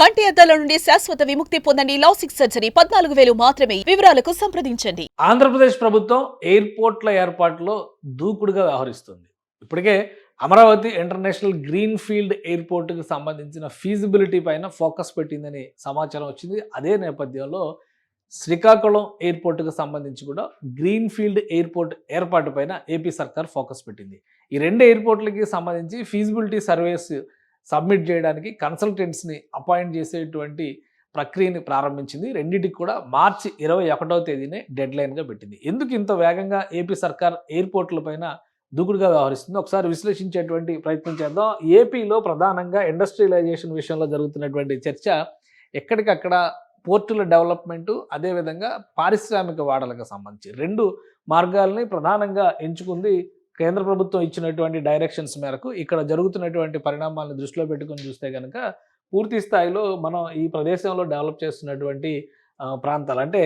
కంటి అద్దాల నుండి శాశ్వత విముక్తి పొందండి లాసిక్ సర్జరీ. పద్నాలుగు వేలు మాత్రమే. వివరాలకు సంప్రదించండి. ఆంధ్రప్రదేశ్ ప్రభుత్వం ఎయిర్పోర్ట్ల ఏర్పాటులో దూకుడుగా వ్యవహరిస్తుంది. ఇప్పటికే అమరావతి ఇంటర్నేషనల్ గ్రీన్ ఫీల్డ్ ఎయిర్పోర్ట్కి సంబంధించిన ఫీజిబిలిటీ పైన ఫోకస్ పెట్టిందని సమాచారం వచ్చింది. అదే నేపథ్యంలో శ్రీకాకుళం ఎయిర్పోర్ట్కి సంబంధించి కూడా గ్రీన్ ఫీల్డ్ ఎయిర్పోర్ట్ ఏర్పాటు పైన ఏపీ సర్కార్ ఫోకస్ పెట్టింది. ఈ రెండు ఎయిర్పోర్ట్లకి సంబంధించి ఫీజిబిలిటీ సర్వేస్ సబ్మిట్ చేయడానికి కన్సల్టెంట్స్ని అపాయింట్ చేసేటువంటి ప్రక్రియని ప్రారంభించింది. రెండింటికి కూడా మార్చి ఇరవై ఒకటవ తేదీనే డెడ్లైన్గా పెట్టింది. ఎందుకు ఇంత వేగంగా ఏపీ సర్కార్ ఎయిర్పోర్ట్ల పైన దూకుడుగా వ్యవహరిస్తుంది ఒకసారి విశ్లేషించేటువంటి ప్రయత్నం చేద్దాం. ఏపీలో ప్రధానంగా ఇండస్ట్రియలైజేషన్ విషయంలో జరుగుతున్నటువంటి చర్చ ఎక్కడికక్కడ పోర్టుల డెవలప్మెంటు అదేవిధంగా పారిశ్రామిక వాడలకు సంబంధించి రెండు మార్గాల్ని ప్రధానంగా ఎంచుకుంది కేంద్ర ప్రభుత్వం ఇచ్చినటువంటి డైరెక్షన్స్ మేరకు ఇక్కడ జరుగుతున్నటువంటి పరిణామాలను దృష్టిలో పెట్టుకొని చూస్తే కనుక పూర్తి స్థాయిలో మనం ఈ ప్రదేశంలో డెవలప్ చేస్తున్నటువంటి ప్రాంతాలు. అంటే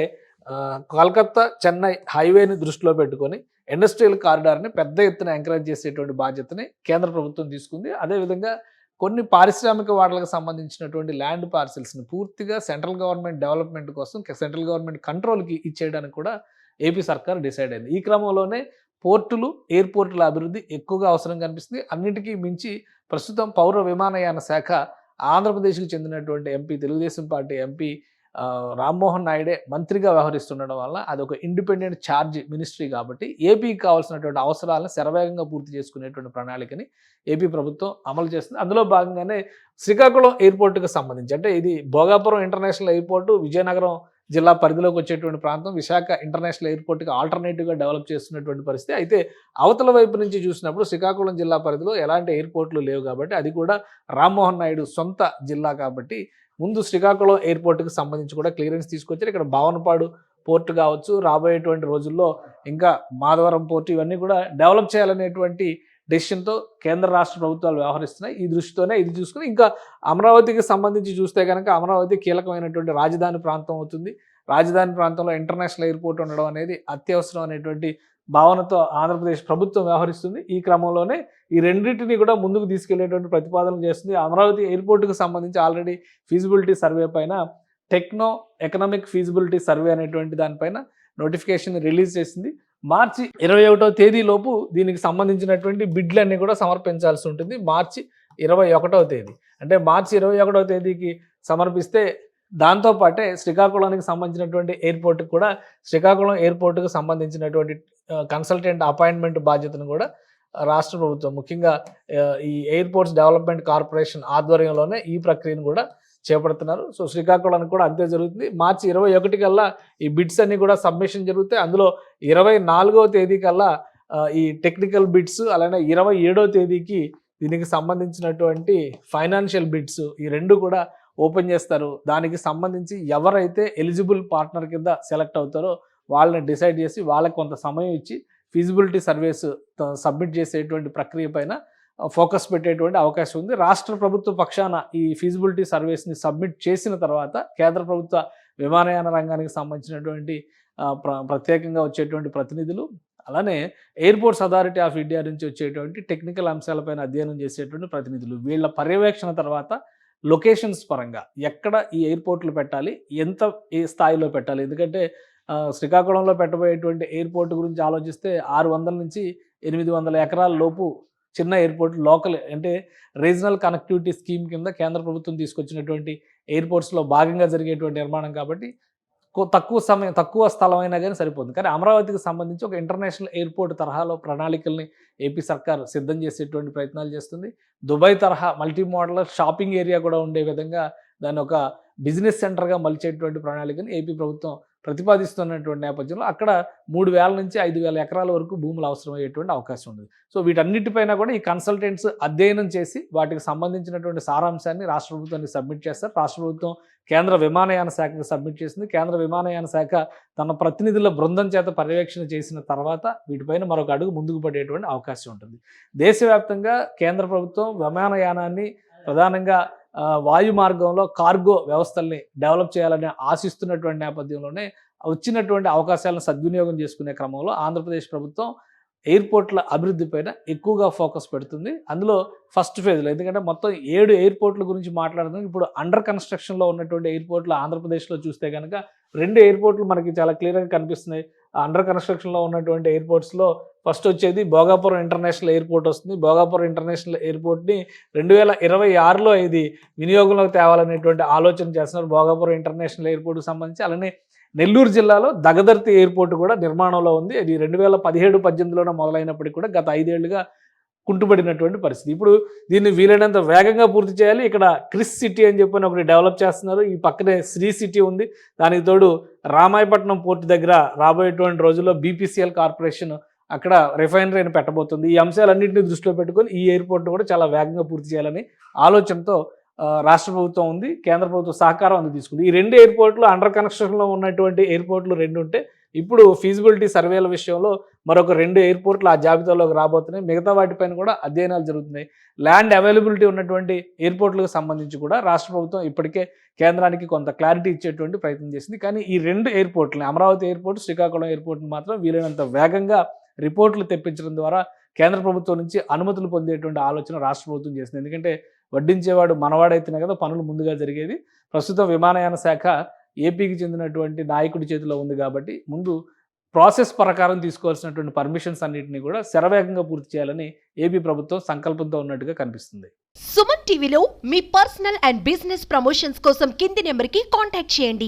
కోల్కత్తా చెన్నై హైవేని దృష్టిలో పెట్టుకొని ఇండస్ట్రియల్ కారిడార్ని పెద్ద ఎత్తున ఎంకరేజ్ చేసేటువంటి బాధ్యతని కేంద్ర ప్రభుత్వం తీసుకుంది. అదేవిధంగా కొన్ని పారిశ్రామిక వాడలకు సంబంధించినటువంటి ల్యాండ్ పార్సిల్స్ని పూర్తిగా సెంట్రల్ గవర్నమెంట్ డెవలప్మెంట్ కోసం సెంట్రల్ గవర్నమెంట్ కంట్రోల్కి ఇచ్చేయడానికి కూడా ఏపీ సర్కార్ డిసైడ్ అయింది. ఈ క్రమంలోనే పోర్టులు ఎయిర్పోర్టుల అభివృద్ధి ఎక్కువగా అవసరం కనిపిస్తుంది. అన్నిటికీ మించి ప్రస్తుతం పౌర విమానయాన శాఖ ఆంధ్రప్రదేశ్కి చెందినటువంటి MP Telugu Desam party MP Rammohan నాయుడే మంత్రిగా వ్యవహరిస్తుండడం వల్ల అది ఒక ఇండిపెండెంట్ ఛార్జ్ మినిస్ట్రీ కాబట్టి ఏపీకి కావాల్సినటువంటి అవసరాలను శరవేగంగా పూర్తి చేసుకునేటువంటి ప్రణాళికని ఏపీ ప్రభుత్వం అమలు చేస్తుంది. అందులో భాగంగానే శ్రీకాకుళం ఎయిర్పోర్టుకు సంబంధించి అంటే ఇది భోగాపురం ఇంటర్నేషనల్ ఎయిర్పోర్టు విజయనగరం జిల్లా పరిధిలోకి వచ్చేటువంటి ప్రాంతం విశాఖ ఇంటర్నేషనల్ ఎయిర్పోర్ట్కి ఆల్టర్నేటివ్గా డెవలప్ చేస్తున్నటువంటి పరిస్థితి. అయితే అవతల వైపు నుంచి చూసినప్పుడు శ్రీకాకుళం జిల్లా పరిధిలో ఎలాంటి ఎయిర్పోర్ట్లు లేవు కాబట్టి అది కూడా రామ్మోహన్ నాయుడు సొంత జిల్లా కాబట్టి ముందు శ్రీకాకుళం ఎయిర్పోర్ట్కి సంబంధించి కూడా క్లియరెన్స్ తీసుకొచ్చారు. ఇక్కడ భావనపాడు పోర్టు కావచ్చు రాబోయేటువంటి రోజుల్లో ఇంకా మాధవరం పోర్టు ఇవన్నీ కూడా డెవలప్ చేయాలనేటువంటి డెసిషన్తో కేంద్ర రాష్ట్ర ప్రభుత్వాలు వ్యవహరిస్తున్నాయి. ఈ దృష్టితోనే ఇది చూసుకుని ఇంకా అమరావతికి సంబంధించి చూస్తే కనుక అమరావతి కీలకమైనటువంటి రాజధాని ప్రాంతం అవుతుంది. రాజధాని ప్రాంతంలో ఇంటర్నేషనల్ ఎయిర్పోర్ట్ ఉండడం అనేది అత్యవసరం అనేటువంటి భావనతో ఆంధ్రప్రదేశ్ ప్రభుత్వం వ్యవహరిస్తుంది. ఈ క్రమంలోనే ఈ రెండింటిని కూడా ముందుకు తీసుకెళ్ళేటువంటి ప్రతిపాదనలు చేస్తుంది. అమరావతి ఎయిర్పోర్ట్కి సంబంధించి ఆల్రెడీ ఫీజిబిలిటీ సర్వే పైన టెక్నో ఎకనామిక్ ఫీజిబిలిటీ సర్వే అనేటువంటి దానిపైన నోటిఫికేషన్ రిలీజ్ చేసింది. మార్చి ఇరవై ఒకటో తేదీలోపు దీనికి సంబంధించినటువంటి బిడ్లన్నీ కూడా సమర్పించాల్సి ఉంటుంది. మార్చి ఇరవై ఒకటవ తేదీ. అంటే మార్చి ఇరవై ఒకటవ తేదీకి సమర్పిస్తే దాంతోపాటే శ్రీకాకుళానికి సంబంధించినటువంటి ఎయిర్పోర్ట్కి కూడా శ్రీకాకుళం ఎయిర్పోర్ట్కి సంబంధించినటువంటి కన్సల్టెంట్ అపాయింట్మెంట్ బాధ్యతను కూడా రాష్ట్ర ప్రభుత్వం ముఖ్యంగా ఈ ఎయిర్పోర్ట్స్ డెవలప్మెంట్ కార్పొరేషన్ ఆధ్వర్యంలోనే ఈ ప్రక్రియను కూడా చేపడుతున్నారు. సో శ్రీకాకుళానికి కూడా అంతే జరుగుతుంది. మార్చి ఇరవై ఒకటి కల్లా ఈ బిడ్స్ అన్ని కూడా సబ్మిషన్ జరుగుతాయి. అందులో ఇరవై నాలుగవ తేదీ కల్లా ఈ టెక్నికల్ బిడ్స్ అలానే ఇరవై ఏడవ తేదీకి దీనికి సంబంధించినటువంటి ఫైనాన్షియల్ బిడ్స్ ఈ రెండు కూడా ఓపెన్ చేస్తారు. దానికి సంబంధించి ఎవరైతే ఎలిజిబుల్ పార్ట్నర్ కింద సెలెక్ట్ అవుతారో వాళ్ళని డిసైడ్ చేసి వాళ్ళకి కొంత సమయం ఇచ్చి ఫీజిబిలిటీ సర్వేస్ సబ్మిట్ చేసేటువంటి ప్రక్రియ పైన ఫోకస్ పెట్టేటువంటి అవకాశం ఉంది. రాష్ట్ర ప్రభుత్వ పక్షాన ఈ ఫీజిబిలిటీ సర్వేస్ని సబ్మిట్ చేసిన తర్వాత కేంద్ర ప్రభుత్వ విమానయాన రంగానికి సంబంధించినటువంటి ప్ర- ప్రత్యేకంగా వచ్చేటువంటి ప్రతినిధులు అలానే ఎయిర్పోర్ట్స్ అథారిటీ ఆఫ్ ఇండియా నుంచి వచ్చేటువంటి టెక్నికల్ అంశాలపైన అధ్యయనం చేసేటువంటి ప్రతినిధులు. వీళ్ళ పర్యవేక్షణ తర్వాత లొకేషన్స్ పరంగా ఎక్కడ ఈ ఎయిర్పోర్ట్లు పెట్టాలి ఎంత ఏ స్థాయిలో పెట్టాలి? ఎందుకంటే శ్రీకాకుళంలో పెట్టబోయేటువంటి ఎయిర్పోర్ట్ గురించి ఆలోచిస్తే ఆరు వందల నుంచి ఎనిమిది వందల ఎకరాల లోపు చిన్న ఎయిర్పోర్ట్ లోకల్ అంటే రీజనల్ కనెక్టివిటీ స్కీమ్ కింద కేంద్ర ప్రభుత్వం తీసుకొచ్చినటువంటి ఎయిర్పోర్ట్స్లో భాగంగా జరిగేటువంటి నిర్మాణం కాబట్టి తక్కువ సమయం తక్కువ స్థలం అయినా కానీ సరిపోతుంది. కానీ అమరావతికి సంబంధించి ఒక ఇంటర్నేషనల్ ఎయిర్పోర్ట్ తరహాలో ప్రణాళికల్ని ఏపీ సర్కార్ సిద్ధం చేసేటువంటి ప్రయత్నాలు చేస్తుంది. దుబాయ్ తరహా మల్టీ మోడల్ షాపింగ్ ఏరియా కూడా ఉండే విధంగా దాన్ని ఒక బిజినెస్ సెంటర్గా మలిచేటువంటి ప్రణాళికను ఏపీ ప్రభుత్వం ప్రతిపాదిస్తున్నటువంటి నేపథ్యంలో అక్కడ మూడు వేల నుంచి ఐదు వేల ఎకరాల వరకు భూములు అవసరమయ్యేటువంటి అవకాశం ఉంది సో వీటన్నిటిపైన కూడా ఈ కన్సల్టెంట్స్ అధ్యయనం చేసి వాటికి సంబంధించినటువంటి సారాంశాన్ని రాష్ట్ర ప్రభుత్వానికి సబ్మిట్ చేస్తారు. రాష్ట్ర ప్రభుత్వం కేంద్ర విమానయాన శాఖకు సబ్మిట్ చేసింది. కేంద్ర విమానయాన శాఖ తన ప్రతినిధుల బృందం చేత పర్యవేక్షణ చేసిన తర్వాత వీటిపైన మరొక అడుగు ముందుకు పడేటువంటి అవకాశం ఉంటుంది. దేశవ్యాప్తంగా కేంద్ర ప్రభుత్వం విమానయానాన్ని ప్రధానంగా వాయు మార్గంలో కార్గో వ్యవస్థల్ని డెవలప్ చేయాలని ఆశిస్తున్నటువంటి నేపథ్యంలోనే వచ్చినటువంటి అవకాశాలను సద్వినియోగం చేసుకునే క్రమంలో ఆంధ్రప్రదేశ్ ప్రభుత్వం ఎయిర్పోర్ట్ల అభివృద్ధి పైన ఎక్కువగా ఫోకస్ పెడుతుంది. అందులో ఫస్ట్ ఫేజ్లో ఎందుకంటే మొత్తం ఏడు ఎయిర్పోర్ట్ల గురించి మాట్లాడుతుంది ఇప్పుడు అండర్ కన్స్ట్రక్షన్లో ఉన్నటువంటి ఎయిర్పోర్ట్లు ఆంధ్రప్రదేశ్లో చూస్తే కనుక రెండు ఎయిర్పోర్ట్లు మనకి చాలా క్లియర్గా కనిపిస్తున్నాయి. అండర్ కన్స్ట్రక్షన్లో ఉన్నటువంటి ఎయిర్పోర్ట్స్లో ఫస్ట్ వచ్చేది భోగాపురం ఇంటర్నేషనల్ ఎయిర్పోర్ట్ వస్తుంది. భోగాపురం ఇంటర్నేషనల్ ఎయిర్పోర్ట్ని రెండు వేల ఇరవై ఆరులో ఇది వినియోగంలోకి తేవాలనేటువంటి ఆలోచన చేస్తున్నారు. భోగాపురం ఇంటర్నేషనల్ ఎయిర్పోర్ట్కి సంబంధించి అలానే నెల్లూరు జిల్లాలో దగదర్తి ఎయిర్పోర్ట్ కూడా నిర్మాణంలో ఉంది. అది రెండు వేల పదిహేడు పద్దెనిమిదిలోనే మొదలైనప్పటికీ కూడా గత ఐదేళ్ళుగా కుంటుపడినటువంటి పరిస్థితి. ఇప్పుడు దీన్ని వీలైనంత వేగంగా పూర్తి చేయాలి. ఇక్కడ క్రిస్ సిటీ అని చెప్పని ఒకటి డెవలప్ చేస్తున్నారు. ఈ పక్కనే శ్రీ సిటీ ఉంది. దానికి తోడు రామాయపట్నం పోర్టు దగ్గర రాబోయేటువంటి రోజుల్లో బీపీసీఎల్ కార్పొరేషన్ అక్కడ రిఫైనరీని పెట్టబోతుంది. ఈ అంశాలన్నింటినీ దృష్టిలో పెట్టుకొని ఈ ఎయిర్పోర్ట్ కూడా చాలా వేగంగా పూర్తి చేయాలని ఆలోచనతో రాష్ట్ర ప్రభుత్వం ఉంది. కేంద్ర ప్రభుత్వం సహకారం అందు తీసుకుంది ఈ రెండు ఎయిర్పోర్ట్లు అండర్ కన్స్ట్రక్షన్లో ఉన్నటువంటి ఎయిర్పోర్ట్లు రెండు ఉంటే ఇప్పుడు ఫీజిబిలిటీ సర్వేల విషయంలో మరొక రెండు ఎయిర్పోర్ట్లు ఆ జాబితాలోకి రాబోతున్నాయి. మిగతా వాటిపైన కూడా అధ్యయనాలు జరుగుతున్నాయి. ల్యాండ్ అవైలబిలిటీ ఉన్నటువంటి ఎయిర్పోర్ట్లకు సంబంధించి కూడా రాష్ట్ర ప్రభుత్వం ఇప్పటికే కేంద్రానికి కొంత క్లారిటీ ఇచ్చేటువంటి ప్రయత్నం చేసింది. కానీ ఈ రెండు ఎయిర్పోర్ట్లని అమరావతి ఎయిర్పోర్ట్ శ్రీకాకుళం ఎయిర్పోర్ట్ని మాత్రం వీలైనంత వేగంగా రిపోర్ట్లు తెప్పించడం ద్వారా కేంద్ర ప్రభుత్వం నుంచి అనుమతులు పొందేటువంటి ఆలోచన రాష్ట్ర ప్రభుత్వం చేసింది. ఎందుకంటే వడ్డించేవాడు మనవాడైతేనే కదా పనులు ముందుగా జరిగేది. ప్రస్తుతం విమానయాన శాఖ ఏపీకి చెందినటువంటి నాయకుడి చేతిలో ఉంది కాబట్టి ముందు ప్రాసెస్ ప్రకారం తీసుకోవాల్సినటువంటి పర్మిషన్స్ అన్నింటినీ కూడా శరవేగంగా పూర్తి చేయాలని ఏపీ ప్రభుత్వం సంకల్పంతో ఉన్నట్టుగా కనిపిస్తుంది. సుమన్ టీవీలో మీ పర్సనల్ అండ్ బిజినెస్ ప్రమోషన్స్ కోసం కింది నెంబర్కి కాంటాక్ట్ చేయండి.